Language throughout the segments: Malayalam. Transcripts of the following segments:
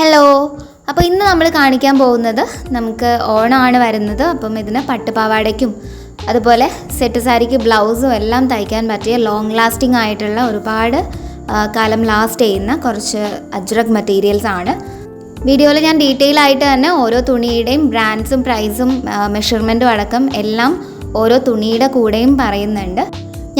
ഹലോ അപ്പോൾ ഇന്ന് നമ്മൾ കാണിക്കാൻ പോകുന്നത് നമുക്ക് ഓണമാണ് വരുന്നത്. അപ്പം ഇതിന് പട്ടുപാവാടയ്ക്കും അതുപോലെ സെറ്റ് സാരിക്ക് ബ്ലൗസും എല്ലാം തയ്ക്കാൻ പറ്റിയ ലോങ് ലാസ്റ്റിംഗ് ആയിട്ടുള്ള ഒരുപാട് കാലം ലാസ്റ്റ് ചെയ്യുന്ന കുറച്ച് അജ്രക് മെറ്റീരിയൽസ് ആണ്. വീഡിയോയിൽ ഞാൻ ഡീറ്റെയിൽ ആയിട്ട് തന്നെ ഓരോ തുണിയുടെയും ബ്രാൻഡ്സും പ്രൈസും മെഷർമെന്റും അടക്കം എല്ലാം ഓരോ തുണിയുടെ കൂടെയും പറയുന്നുണ്ട്.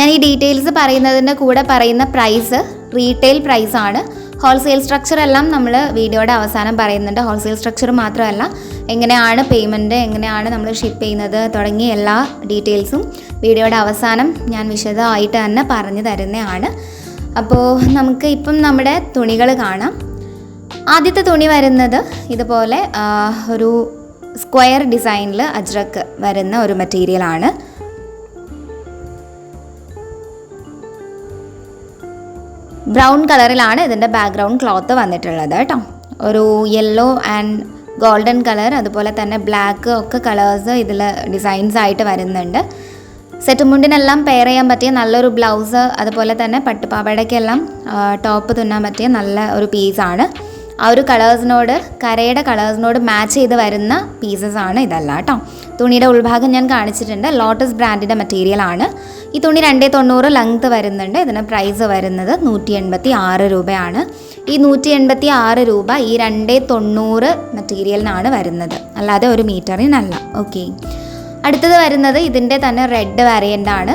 ഞാൻ ഈ ഡീറ്റെയിൽസ് പറയുന്നതിന്റെ കൂടെ പറയുന്ന പ്രൈസ് റീറ്റെയിൽ പ്രൈസാണ് ഹോൾസെയിൽ സ്ട്രക്ചർ എല്ലാം നമ്മൾ വീഡിയോയുടെ അവസാനം പറയുന്നുണ്ട്. ഹോൾസെയിൽ സ്ട്രക്ചർ മാത്രമല്ല എങ്ങനെയാണ് പേയ്മെന്റ് എങ്ങനെയാണ് നമ്മൾ ഷിപ്പ് ചെയ്യുന്നത് തുടങ്ങിയ എല്ലാ ഡീറ്റെയിൽസും വീഡിയോയുടെ അവസാനം ഞാൻ വിശദമായിട്ട് തന്നെ പറഞ്ഞു തരുന്നതാണ്. അപ്പോൾ നമുക്ക് ഇപ്പം നമ്മുടെ തുണികൾ കാണാം. ആദ്യത്തെ തുണി വരുന്നത് ഇതുപോലെ ഒരു സ്ക്വയർ ഡിസൈനിൽ അജ്രക്ക് വരുന്ന ഒരു മെറ്റീരിയലാണ് ബ്രൗൺ കളറിലാണ് ഇതിന്റെ ബാക്ക്ഗ്രൗണ്ട് ക്ലോത്ത് വന്നിട്ടുള്ളത് കേട്ടോ. ഒരു യെല്ലോ ആൻഡ് ഗോൾഡൻ കളർ അതുപോലെ തന്നെ ബ്ലാക്ക് ഒക്കെ കളേഴ്സ് ഇതിൽ ഡിസൈൻസ് ആയിട്ട് വരുന്നുണ്ട്. സെറ്റ് മുണ്ടിനെല്ലാം പെയർ ചെയ്യാൻ പറ്റിയ നല്ലൊരു ബ്ലൗസ് അതുപോലെ തന്നെ പട്ടുപാവടയ്ക്കെല്ലാം ടോപ്പ് തുന്നാൻ പറ്റിയ നല്ല ഒരു പീസാണ് ആ ഒരു കളേഴ്സിനോട് കരയുടെ കളേഴ്സിനോട് മാച്ച് ചെയ്ത് വരുന്ന പീസസ് ആണ് ഇതല്ല കേട്ടോ. തുണിയുടെ ഉൾഭാഗം ഞാൻ കാണിച്ചിട്ടുണ്ട്. ലോട്ടസ് ബ്രാൻഡിന്റെ മെറ്റീരിയൽ ആണ്. ഈ തുണി രണ്ടേ തൊണ്ണൂറ് ലെങ്ത് വരുന്നുണ്ട്. ഇതിന് പ്രൈസ് വരുന്നത് നൂറ്റി എൺപത്തി ആറ് രൂപയാണ്. ഈ നൂറ്റി എൺപത്തി ആറ് രൂപ ഈ രണ്ടേ തൊണ്ണൂറ് മെറ്റീരിയലിനാണ് വരുന്നത്. അല്ലാതെ ഒരു മീറ്ററിനല്ല ഓക്കെ അടുത്തത് വരുന്നത് ഇതിന്റെ തന്നെ റെഡ് വേരിയന്റ് ആണ്.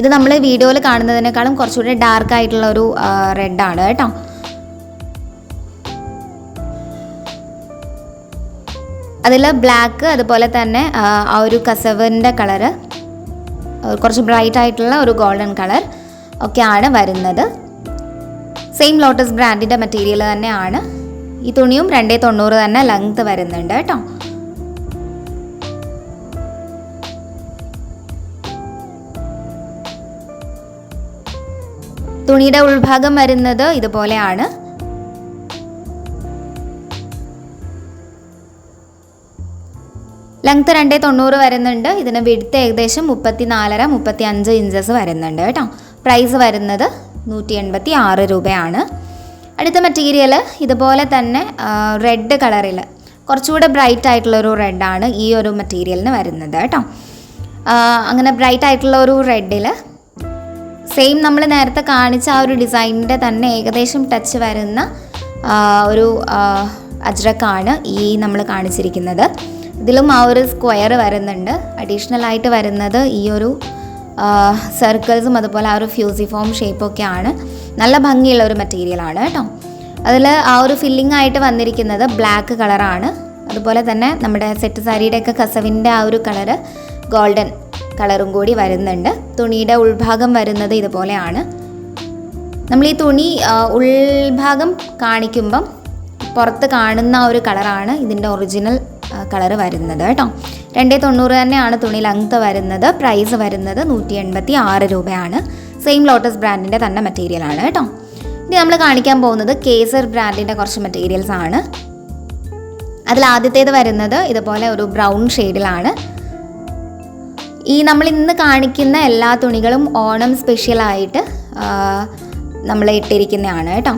ഇത് നമ്മൾ വീഡിയോയിൽ കാണുന്നതിനേക്കാളും കുറച്ചുകൂടി ഡാർക്ക് ആയിട്ടുള്ള ഒരു റെഡാണ് കേട്ടോ. അതിൽ ബ്ലാക്ക് അതുപോലെ തന്നെ ആ, ഒരു കസവിന്റെ കളറ് കുറച്ച് ബ്രൈറ്റ് ആയിട്ടുള്ള ഒരു ഗോൾഡൻ കളർ ഒക്കെയാണ് വരുന്നത്. സെയിം ലോട്ടസ് ബ്രാൻഡിന്റെ മെറ്റീരിയൽ തന്നെയാണ്. ഈ തുണിയും രണ്ടേ തൊണ്ണൂറ് തന്നെ ലെങ്ത് വരുന്നുണ്ട് കേട്ടോ. തുണിയുടെ ഉൾഭാഗം വരുന്നത് ഇതുപോലെയാണ്. ലെങ്ത് രണ്ടേ തൊണ്ണൂറ് വരുന്നുണ്ട്. ഇതിന് വിടുത്ത് ഏകദേശം മുപ്പത്തി നാലര മുപ്പത്തി അഞ്ച് ഇഞ്ചസ് വരുന്നുണ്ട് കേട്ടോ. പ്രൈസ് വരുന്നത് നൂറ്റി എൺപത്തി ആറ് രൂപയാണ്. അടുത്ത മെറ്റീരിയൽ ഇതുപോലെ തന്നെ റെഡ് കളറിൽ കുറച്ചുകൂടെ ബ്രൈറ്റ് ആയിട്ടുള്ള ഒരു റെഡാണ് ഈ ഒരു മെറ്റീരിയലിന് വരുന്നത് കേട്ടോ. അങ്ങനെ ബ്രൈറ്റ് ആയിട്ടുള്ള ഒരു റെഡിൽ സെയിം നമ്മൾ നേരത്തെ കാണിച്ച ആ ഒരു ഡിസൈനിന്റെ തന്നെ ഏകദേശം ടച്ച് വരുന്ന ഒരു അജ്രക്കാണ് ഈ നമ്മൾ കാണിച്ചിരിക്കുന്നത്. ഇതിലും ആ ഒരു സ്ക്വയർ വരുന്നുണ്ട്. അഡീഷണൽ ആയിട്ട് വരുന്നത് ഈ ഒരു സർക്കിൾസും അതുപോലെ ആ ഒരു ഫ്യൂസിഫോം ഷേപ്പൊക്കെയാണ് നല്ല ഭംഗിയുള്ള ഒരു മെറ്റീരിയലാണ് കേട്ടോ. അതിൽ ആ ഒരു ഫില്ലിംഗ് ആയിട്ട് വന്നിരിക്കുന്നത് ബ്ലാക്ക് കളറാണ് അതുപോലെ തന്നെ നമ്മുടെ സെറ്റ് സാരിയുടെയൊക്കെ കസവിന്റെ ആ ഒരു കളറ് ഗോൾഡൻ കളറും കൂടി വരുന്നുണ്ട്. തുണിയുടെ ഉൾഭാഗം വരുന്നത് ഇതുപോലെയാണ്. നമ്മൾ ഈ തുണി ഉൾഭാഗം കാണിക്കുമ്പം പുറത്ത് കാണുന്ന ഒരു കളറാണ് ഇതിന്റെ ഒറിജിനൽ കളറ് വരുന്നത് കേട്ടോ. രണ്ടേ തൊണ്ണൂറ് തന്നെയാണ് തുണി ലെങ്ത് വരുന്നത്. പ്രൈസ് വരുന്നത് നൂറ്റി എൺപത്തി ആറ് രൂപയാണ്. സെയിം ലോട്ടസ് ബ്രാൻഡിന്റെ തന്നെ മെറ്റീരിയലാണ് കേട്ടോ. ഇനി നമ്മൾ കാണിക്കാൻ പോകുന്നത് കേസർ ബ്രാൻഡിന്റെ കുറച്ച് മെറ്റീരിയൽസ് ആണ്. അതിൽ ആദ്യത്തേത് വരുന്നത് ഇതുപോലെ ഒരു ബ്രൗൺ ഷെയ്ഡിലാണ് ഈ നമ്മൾ ഇന്ന് കാണിക്കുന്ന എല്ലാ തുണികളും ഓണം സ്പെഷ്യലായിട്ട് നമ്മൾ ഇട്ടിരിക്കുന്നതാണ് കേട്ടോ.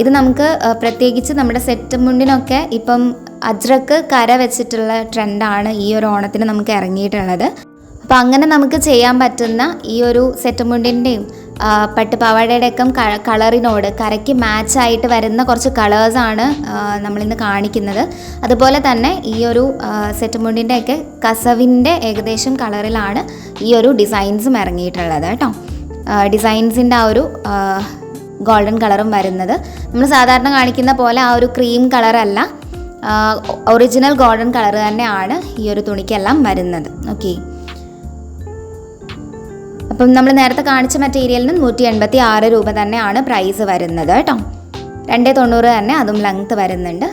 ഇത് നമുക്ക് പ്രത്യേകിച്ച് നമ്മുടെ സെറ്റ് മുണ്ടിനൊക്കെ ഇപ്പം അജ്രക്ക് കര വെച്ചിട്ടുള്ള ട്രെൻഡാണ് ഈ ഒരു ഓണത്തിന് നമുക്ക് ഇറങ്ങിയിട്ടുള്ളത്. അപ്പോൾ അങ്ങനെ നമുക്ക് ചെയ്യാൻ പറ്റുന്ന ഈ ഒരു സെറ്റ് മുണ്ടിന്റെയും പട്ടുപാവാടയുടെ ഒക്കെ കളറിനോട് കരയ്ക്ക് മാച്ചായിട്ട് വരുന്ന കുറച്ച് കളേഴ്സാണ് നമ്മളിന്ന് കാണിക്കുന്നത്. അതുപോലെ തന്നെ ഈ ഒരു സെറ്റ് മുണ്ടിന്റെ ഒക്കെ കസവിന്റെ ഏകദേശം കളറിലാണ് ഈ ഒരു ഡിസൈൻസും ഇറങ്ങിയിട്ടുള്ളത് കേട്ടോ. ഡിസൈൻസിന്റെ ആ ഒരു ഗോൾഡൻ കളറും വരുന്നത്. നമ്മൾ സാധാരണ കാണിക്കുന്ന പോലെ ആ ഒരു ക്രീം കളറല്ല. ഒറിജിനൽ ഗോൾഡൻ കളർ തന്നെയാണ് ഈ ഒരു തുണിക്കെല്ലാം വരുന്നത്. ഓക്കെ അപ്പം നമ്മൾ നേരത്തെ കാണിച്ച മെറ്റീരിയലിന് നൂറ്റി എൺപത്തി ആറ് രൂപ തന്നെയാണ് പ്രൈസ് വരുന്നത് കേട്ടോ. രണ്ടേ തൊണ്ണൂറ് തന്നെ അതും ലെങ്ത് വരുന്നുണ്ട്.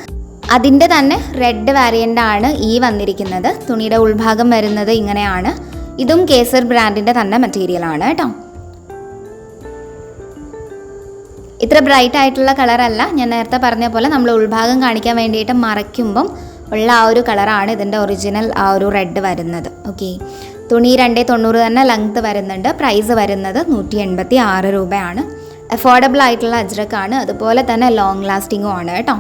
അതിന്റെ തന്നെ റെഡ് വാരിയന്റ് ആണ് ഈ വന്നിരിക്കുന്നത്. തുണിയുടെ ഉൾഭാഗം വരുന്നത് ഇങ്ങനെയാണ്. ഇതും കേസർ ബ്രാൻഡിന്റെ തന്നെ മെറ്റീരിയലാണ് കേട്ടോ. ഇത്ര ബ്രൈറ്റ് ആയിട്ടുള്ള കളറല്ല ഞാൻ നേരത്തെ പറഞ്ഞ പോലെ നമ്മൾ ഉൾഭാഗം കാണിക്കാൻ വേണ്ടിയിട്ട് മറയ്ക്കുമ്പം ഉള്ള ആ ഒരു കളറാണ് ഇതിന്റെ ഒറിജിനൽ ആ ഒരു റെഡ് വരുന്നത്. ഓക്കെ തുണി രണ്ടേ തൊണ്ണൂറ് തന്നെ ലെങ്ത് വരുന്നുണ്ട്. പ്രൈസ് വരുന്നത് നൂറ്റി എൺപത്തി ആറ് രൂപയാണ്. അഫോർഡബിൾ ആയിട്ടുള്ള അജ്രക്കാണ്. അതുപോലെ തന്നെ ലോങ് ലാസ്റ്റിങ്ങും ആണ് കേട്ടോ.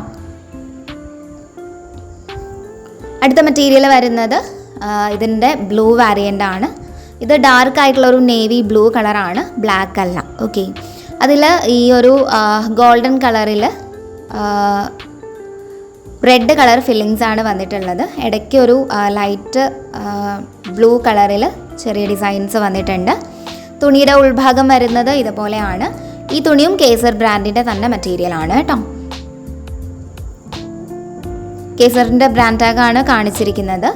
അടുത്ത മെറ്റീരിയൽ വരുന്നത് ഇതിന്റെ ബ്ലൂ വാരിയന്റ് ആണ്. ഇത് ഡാർക്ക് ആയിട്ടുള്ള ഒരു നേവി ബ്ലൂ കളറാണ് ബ്ലാക്ക് അല്ല. ഓക്കെ അതിൽ ഈ ഒരു ഗോൾഡൻ കളറിൽ റെഡ് കളർ ഫില്ലിങ്സ് ആണ് വന്നിട്ടുള്ളത്. ഇടയ്ക്ക് ഒരു ലൈറ്റ് ബ്ലൂ കളറിൽ ചെറിയ ഡിസൈൻസ് വന്നിട്ടുണ്ട്. തുണിയുടെ ഉൾഭാഗം വരുന്നത് ഇതുപോലെയാണ്. ഈ തുണിയും കേസർ ബ്രാൻഡിന്റെ തന്നെ മെറ്റീരിയൽ ആണ് കേട്ടോ കേസറിന്റെ ബ്രാൻഡ് ടാഗാണ് കാണിച്ചിരിക്കുന്നത്.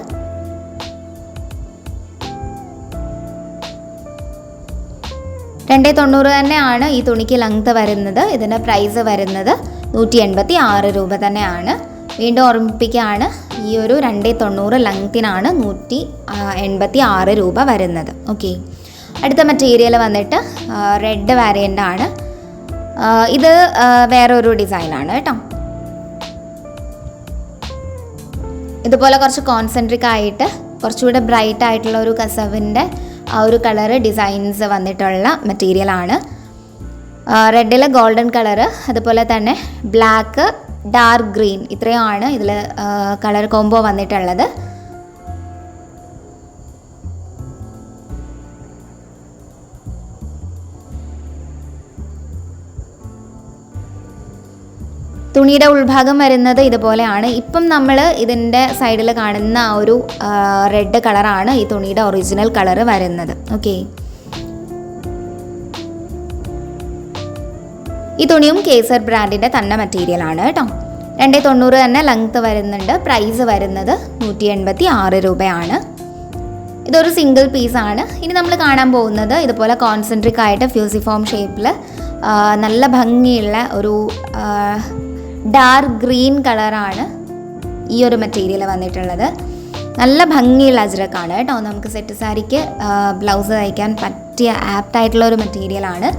രണ്ടേ തൊണ്ണൂറ് തന്നെയാണ് ഈ തുണിക്ക് ലെങ്ത് വരുന്നത്. ഇതിന്റെ പ്രൈസ് വരുന്നത് നൂറ്റി എൺപത്തി ആറ് രൂപ തന്നെയാണ്. വീണ്ടും ഓർമ്മിപ്പിക്കുകയാണ് ഈ ഒരു രണ്ടേ തൊണ്ണൂറ് ലെങ്ത്തിനാണ് നൂറ്റി എൺപത്തി ആറ് രൂപ വരുന്നത്. ഓക്കെ അടുത്ത മെറ്റീരിയൽ വന്നിട്ട് റെഡ് വാരിയന്റ് ആണ്. ഇത് വേറൊരു ഡിസൈനാണ് കേട്ടോ. ഇതുപോലെ കുറച്ച് കോൺസെൻട്രിക് ആയിട്ട് കുറച്ചുകൂടെ ബ്രൈറ്റ് ആയിട്ടുള്ള ഒരു കസവിന്റെ ആ ഒരു കളറ് ഡിസൈൻസ് വന്നിട്ടുള്ള മെറ്റീരിയലാണ് റെഡിൽ ഗോൾഡൻ കളറ് അതുപോലെ തന്നെ ബ്ലാക്ക് ഡാർക്ക് ഗ്രീൻ ഇത്രയുമാണ് ഇതിൽ കളർ കോംബോ വന്നിട്ടുള്ളത്. തുണിയുടെ ഉൾഭാഗം വരുന്നത് ഇതുപോലെയാണ്. ഇപ്പം നമ്മൾ ഇതിന്റെ സൈഡിൽ കാണുന്ന ആ ഒരു റെഡ് കളറാണ് ഈ തുണിയുടെ ഒറിജിനൽ കളർ വരുന്നത്. ഓക്കെ. ഈ തുണിയും കേസർ ബ്രാൻഡിന്റെ തന്നെ മെറ്റീരിയൽ ആണ് കേട്ടോ. രണ്ടേ തൊണ്ണൂറ് തന്നെ ലെങ്ത്ത് വരുന്നുണ്ട്. പ്രൈസ് വരുന്നത് നൂറ്റി എൺപത്തി ആറ് രൂപയാണ്. ഇതൊരു സിംഗിൾ പീസാണ് ഇനി നമ്മൾ കാണാൻ പോകുന്നത് ഇതുപോലെ കോൺസെൻട്രിക് ആയിട്ട് ഫ്യൂസിഫോം ഷേപ്പിൽ നല്ല ഭംഗിയുള്ള ഒരു ഡാർക്ക് ഗ്രീൻ കളറാണ് ഈ ഒരു മെറ്റീരിയൽ വന്നിട്ടുള്ളത്. നല്ല ഭംഗിയുള്ള അജ്രക്കാണ് കേട്ടോ. നമുക്ക് സെറ്റ് സാരിക്ക് ബ്ലൗസ് തയ്ക്കാൻ പറ്റിയ ആപ്റ്റ് ആയിട്ടുള്ള ഒരു മെറ്റീരിയലാണ്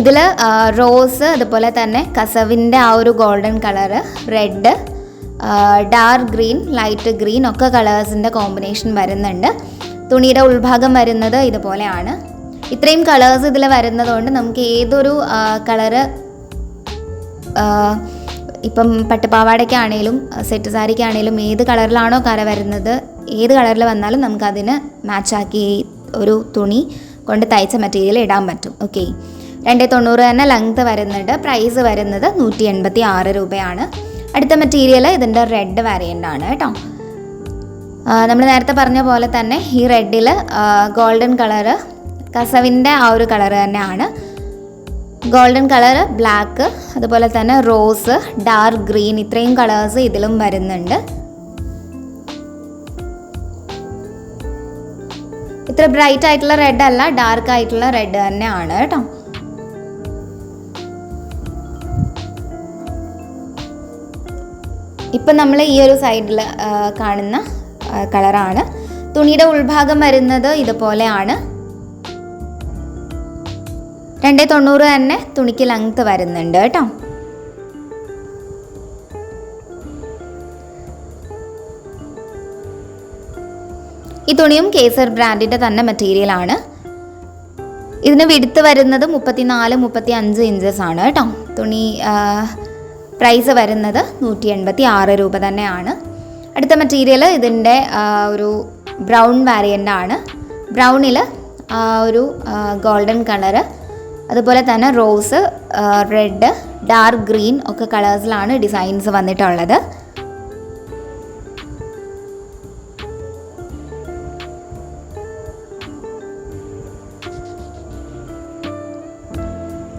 ഇതിൽ റോസ് അതുപോലെ തന്നെ കസവിന്റെ ആ ഒരു golden colour red dark green light green ഒക്കെ കളേഴ്സിന്റെ കോമ്പിനേഷൻ വരുന്നുണ്ട്. തുണിയുടെ ഉൾഭാഗം വരുന്നത് ഇതുപോലെയാണ്. ഇത്രയും കളേഴ്സ് ഇതിൽ വരുന്നതുകൊണ്ട് നമുക്ക് ഏതൊരു കളറ് ഇപ്പം പട്ടുപാവാടയ്ക്കാണേലും സെറ്റ് സാരിക്കാണേലും ഏത് കളറിലാണോ കര വരുന്നത് ഏത് കളറിൽ വന്നാലും നമുക്കതിന് മാച്ചാക്കി ഒരു തുണി കൊണ്ട് തയ്ച്ച മെറ്റീരിയൽ ഇടാൻ പറ്റും. ഓക്കെ രണ്ടേ തൊണ്ണൂറ് തന്നെ ലെങ്ത് വരുന്നുണ്ട്. പ്രൈസ് വരുന്നത് നൂറ്റി എൺപത്തി ആറ് രൂപയാണ്. അടുത്ത മെറ്റീരിയൽ ഇതിന്റെ റെഡ് വാരിയന്റ് ആണ് കേട്ടോ. നമ്മൾ നേരത്തെ പറഞ്ഞ പോലെ തന്നെ ഈ റെഡിൽ ഗോൾഡൻ കളറ് കസവിന്റെ ആ ഒരു കളർ തന്നെയാണ്. ഗോൾഡൻ കളർ ബ്ലാക്ക് അതുപോലെ തന്നെ റോസ് ഡാർക്ക് ഗ്രീൻ ഇത്രയും കളേഴ്സ് ഇതിലും വരുന്നുണ്ട്. ഇത്ര ബ്രൈറ്റ് ആയിട്ടുള്ള റെഡ് അല്ല ഡാർക്ക് ആയിട്ടുള്ള റെഡ് തന്നെയാണ് കേട്ടോ. ഇപ്പം നമ്മൾ ഈ ഒരു സൈഡിൽ കാണുന്ന കളറാണ് തുണിയുടെ ഉൾഭാഗം വരുന്നത് ഇതുപോലെയാണ്. രണ്ടേ തൊണ്ണൂറ് തന്നെ തുണിക്ക് ലെങ്ത് വരുന്നുണ്ട് കേട്ടോ. ഈ തുണിയും കേസർ ബ്രാൻഡിന്റെ തന്നെ മെറ്റീരിയലാണ് ഇതിന് വിടുത്ത് വരുന്നത് മുപ്പത്തിനാല് മുപ്പത്തി അഞ്ച് ഇഞ്ചസ് ആണ് കേട്ടോ. തുണി പ്രൈസ് വരുന്നത് നൂറ്റി എൺപത്തി ആറ് രൂപ തന്നെയാണ്. അടുത്ത മെറ്റീരിയൽ ഇതിന്റെ ഒരു ബ്രൗൺ വാരിയന്റ് ആണ്. ബ്രൗണിൽ ഒരു ഗോൾഡൻ കളറ് അതുപോലെ തന്നെ റോസ് റെഡ് ഡാർക്ക് ഗ്രീൻ ഒക്കെ കളേഴ്സിലാണ് ഡിസൈൻസ് വന്നിട്ടുള്ളത്.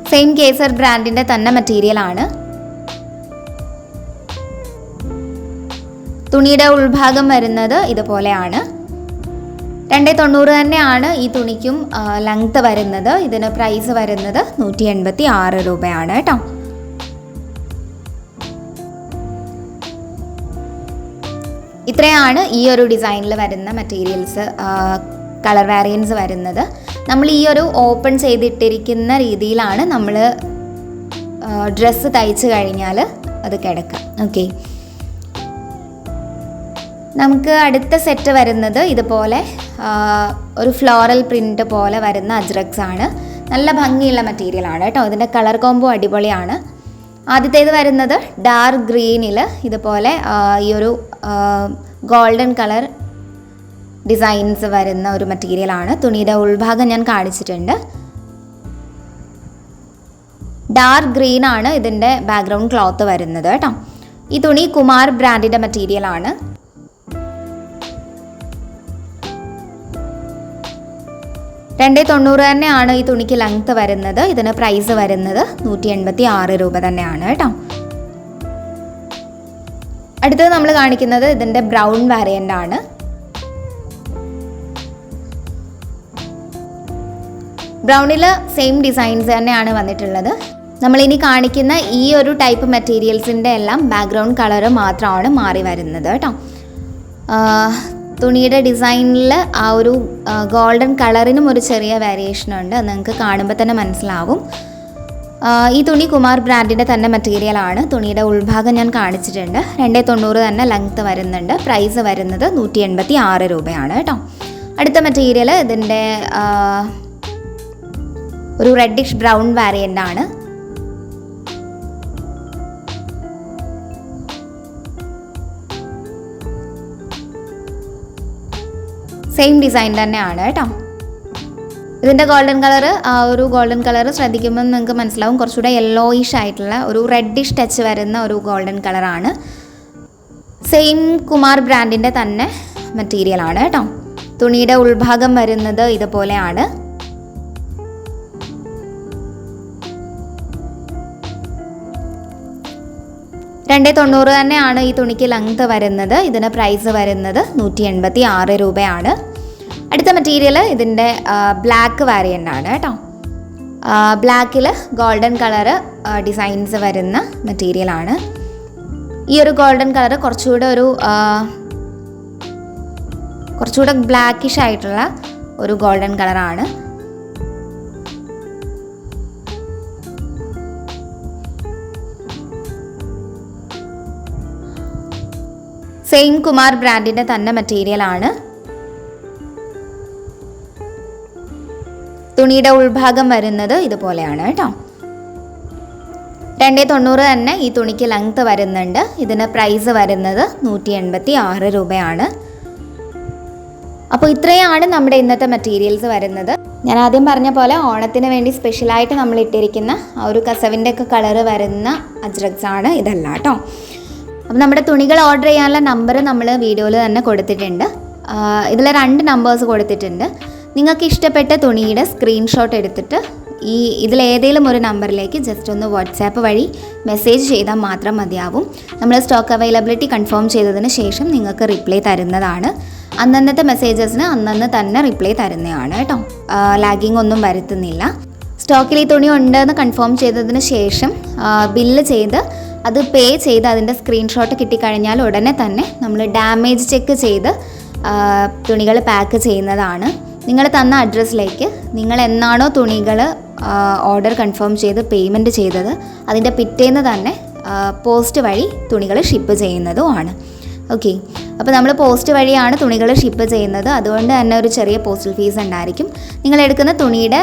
സെയിം കേസർ ബ്രാൻഡിന്റെ തന്നെ മെറ്റീരിയൽ ആണ്. തുണിയുടെ ഉൾഭാഗം വരുന്നത് ഇതുപോലെയാണ്. രണ്ടേ തൊണ്ണൂറ് തന്നെയാണ് ഈ തുണിക്കും ലെങ്ത്ത് വരുന്നത്. ഇതിന് പ്രൈസ് വരുന്നത് നൂറ്റി എൺപത്തി ആറ് രൂപയാണ് കേട്ടോ. ഇത്രയാണ് ഈ ഒരു ഡിസൈനിൽ വരുന്ന മെറ്റീരിയൽസ് കളർ വേരിയൻസ് വരുന്നത്. നമ്മൾ ഈ ഒരു ഓപ്പൺ ചെയ്തിട്ടിരിക്കുന്ന രീതിയിലാണ് നമ്മൾ ഡ്രസ്സ് തയ്ച്ച് കഴിഞ്ഞാൽ അത് കിടക്കുക. ഓക്കെ നമുക്ക് അടുത്ത സെറ്റ് വരുന്നത് ഇതുപോലെ ഒരു ഫ്ലോറൽ പ്രിന്റ് പോലെ വരുന്ന അജ്രക്സ് ആണ്. നല്ല ഭംഗിയുള്ള മെറ്റീരിയലാണ് കേട്ടോ. ഇതിന്റെ കളർ കോംബോ അടിപൊളിയാണ്. ആദ്യത്തേത് വരുന്നത് ഡാർക്ക് ഗ്രീനിൽ ഇതുപോലെ ഈ ഒരു ഗോൾഡൻ കളർ ഡിസൈൻസ് വരുന്ന ഒരു മെറ്റീരിയലാണ് തുണിയുടെ ഉൾഭാഗം ഞാൻ കാണിച്ചിട്ടുണ്ട്. ഡാർക്ക് ഗ്രീൻ ആണ് ഇതിന്റെ ബാക്ക്ഗ്രൗണ്ട് ക്ലോത്ത് വരുന്നത് കേട്ടോ. ഈ തുണി കുമാർ ബ്രാൻഡിന്റെ മെറ്റീരിയൽ രണ്ട് തൊണ്ണൂറ് തന്നെയാണ് ഈ തുണിക്ക് ലെങ്ത് വരുന്നത്. ഇതിന് പ്രൈസ് വരുന്നത് നൂറ്റി എൺപത്തി ആറ് രൂപ തന്നെയാണ് കേട്ടോ. അടുത്തത് നമ്മൾ കാണിക്കുന്നത് ഇതിന്റെ ബ്രൗൺ വാരിയന്റ് ആണ്. ബ്രൗണിൽ സെയിം ഡിസൈൻസ് തന്നെയാണ് വന്നിട്ടുള്ളത്. നമ്മളിനി കാണിക്കുന്ന ഈ ഒരു ടൈപ്പ് മെറ്റീരിയൽസിന്റെ എല്ലാം ബാക്ക്ഗ്രൗണ്ട് കളർ മാത്രമാണ് മാറി വരുന്നത് കേട്ടോ. തുണിയുടെ ഡിസൈനിൽ ആ ഒരു ഗോൾഡൻ കളറിനും ഒരു ചെറിയ വേരിയേഷൻ ഉണ്ട്. നിങ്ങൾക്ക് കാണുമ്പോൾ തന്നെ മനസ്സിലാവും. ഈ തുണി കുമാർ ബ്രാൻഡിന്റെ തന്നെ മെറ്റീരിയലാണ് തുണിയുടെ ഉൾഭാഗം ഞാൻ കാണിച്ചിട്ടുണ്ട്. രണ്ടേ തൊണ്ണൂറ് തന്നെ ലെങ്ത്ത് വരുന്നുണ്ട്. പ്രൈസ് വരുന്നത് നൂറ്റി എൺപത്തി ആറ് രൂപയാണ് കേട്ടോ. അടുത്ത മെറ്റീരിയൽ ഇതിന്റെ ഒരു റെഡിഷ് ബ്രൗൺ വേരിയന്റ് ആണ്. സെയിം ഡിസൈൻ തന്നെയാണ് കേട്ടോ. ഇതിന്റെ ഗോൾഡൻ കളർ ആ ഒരു ഗോൾഡൻ കളർ ശ്രദ്ധിക്കുമ്പോൾ നിങ്ങൾക്ക് മനസ്സിലാവും. കുറച്ചുകൂടെ യെല്ലോയിഷ് ആയിട്ടുള്ള ഒരു റെഡിഷ് ടച്ച് വരുന്ന ഒരു ഗോൾഡൻ കളറാണ് സെയിം കുമാർ ബ്രാൻഡിന്റെ തന്നെ മെറ്റീരിയലാണ് കേട്ടോ. തുണിയുടെ ഉൾഭാഗം വരുന്നത് ഇതുപോലെയാണ്. രണ്ട് തൊണ്ണൂറ് തന്നെയാണ് ഈ തുണിക്ക് ലെങ്ത് വരുന്നത്. ഇതിന് പ്രൈസ് വരുന്നത് നൂറ്റി എൺപത്തി ആറ് രൂപയാണ്. അടുത്ത മെറ്റീരിയൽ ഇതിന്റെ ബ്ലാക്ക് വാരിയന്റ് ആണ് കേട്ടോ. ബ്ലാക്കിൽ ഗോൾഡൻ കളറ് ഡിസൈൻസ് വരുന്ന മെറ്റീരിയലാണ് ഈ ഒരു ഗോൾഡൻ കളർ കുറച്ചുകൂടെ ഒരു കുറച്ചുകൂടെ ബ്ലാക്കിഷ് ആയിട്ടുള്ള ഒരു ഗോൾഡൻ കളറാണ് സെയിം കുമാർ ബ്രാൻഡിന്റെ തന്നെ മെറ്റീരിയലാണ് തുണിയുടെ ഉൾഭാഗം വരുന്നത് ഇതുപോലെയാണ് കേട്ടോ. രണ്ടേ തൊണ്ണൂറ് തന്നെ ഈ തുണിക്ക് ലെങ്ത് വരുന്നുണ്ട്. ഇതിന് പ്രൈസ് വരുന്നത് നൂറ്റി എൺപത്തി ആറ് രൂപയാണ്. അപ്പോൾ ഇത്രയാണ് നമ്മുടെ ഇന്നത്തെ മെറ്റീരിയൽസ് വരുന്നത്. ഞാൻ ആദ്യം പറഞ്ഞ പോലെ ഓണത്തിന് വേണ്ടി സ്പെഷ്യലായിട്ട് നമ്മൾ ഇട്ടിരിക്കുന്ന ആ ഒരു കസവിന്റെ ഒക്കെ കളറ് വരുന്ന അജ്രക്സ് ആണ് ഇതല്ല കേട്ടോ. അപ്പം നമ്മുടെ തുണികൾ ഓർഡർ ചെയ്യാനുള്ള നമ്പർ നമ്മൾ വീഡിയോയിൽ തന്നെ കൊടുത്തിട്ടുണ്ട്. ഇതിൽ രണ്ട് നമ്പേഴ്സ് കൊടുത്തിട്ടുണ്ട്. നിങ്ങൾക്ക് ഇഷ്ടപ്പെട്ട തുണിയുടെ സ്ക്രീൻഷോട്ട് എടുത്തിട്ട് ഈ ഇതിലേതെങ്കിലും ഒരു നമ്പറിലേക്ക് ജസ്റ്റ് ഒന്ന് വാട്സാപ്പ് വഴി മെസ്സേജ് ചെയ്താൽ മാത്രം മതിയാവും. നമ്മൾ സ്റ്റോക്ക് അവൈലബിലിറ്റി കൺഫേം ചെയ്തതിന് ശേഷം നിങ്ങൾക്ക് റിപ്ലൈ തരുന്നതാണ്. അന്നന്നത്തെ മെസ്സേജസിന് അന്നന്ന് തന്നെ റിപ്ലൈ തരുന്നതാണ് കേട്ടോ. ലാഗിങ് ഒന്നും വരുത്തുന്നില്ല. സ്റ്റോക്കിൽ ഈ തുണി ഉണ്ടെന്ന് കൺഫേം ചെയ്തതിന് ശേഷം ബില്ല് ചെയ്ത് അത് പേ ചെയ്ത് അതിന്റെ സ്ക്രീൻഷോട്ട് കിട്ടിക്കഴിഞ്ഞാൽ ഉടനെ തന്നെ നമ്മൾ ഡാമേജ് ചെക്ക് ചെയ്ത് തുണികൾ പാക്ക് ചെയ്യുന്നതാണ്. നിങ്ങൾ തന്ന അഡ്രസ്സിലേക്ക് നിങ്ങൾ എന്നാണോ തുണികൾ ഓർഡർ കൺഫേം ചെയ്ത് പേയ്മെന്റ് ചെയ്തത് അതിന്റെ പിറ്റേന്ന് തന്നെ പോസ്റ്റ് വഴി തുണികൾ ഷിപ്പ് ചെയ്യുന്നതുമാണ് ഓക്കെ അപ്പോൾ നമ്മൾ പോസ്റ്റ് വഴിയാണ് തുണികൾ ഷിപ്പ് ചെയ്യുന്നത്. അതുകൊണ്ട് തന്നെ ഒരു ചെറിയ പോസ്റ്റൽ ഫീസ് ഉണ്ടായിരിക്കും. നിങ്ങൾ എടുക്കുന്ന തുണിയുടെ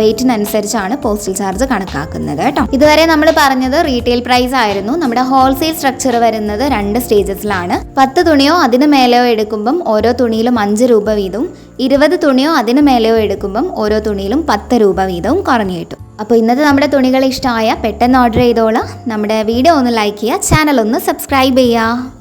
വെയിറ്റിനനുസരിച്ചാണ് പോസ്റ്റൽ ചാർജ് കണക്കാക്കുന്നത് കേട്ടോ. ഇതുവരെ നമ്മൾ പറഞ്ഞത് റീറ്റെയിൽ പ്രൈസ് ആയിരുന്നു. നമ്മുടെ ഹോൾസെയിൽ സ്ട്രക്ചർ വരുന്നത് രണ്ട് സ്റ്റേജസിലാണ് പത്ത് തുണിയോ അതിന് മേലെയോ എടുക്കുമ്പം ഓരോ തുണിയിലും അഞ്ച് രൂപ വീതവും ഇരുപത് തുണിയോ അതിന് മേലെയോ എടുക്കുമ്പം ഓരോ തുണിയിലും പത്ത് രൂപ വീതവും കുറഞ്ഞു കിട്ടും. അപ്പോൾ ഇന്നത്തെ നമ്മുടെ തുണികൾ ഇഷ്ടമായ പെട്ടെന്ന് ഓർഡർ ചെയ്തോളാം. നമ്മുടെ വീഡിയോ ഒന്ന് ലൈക്ക് ചെയ്യുക ചാനൽ ഒന്ന് സബ്സ്ക്രൈബ് ചെയ്യുക.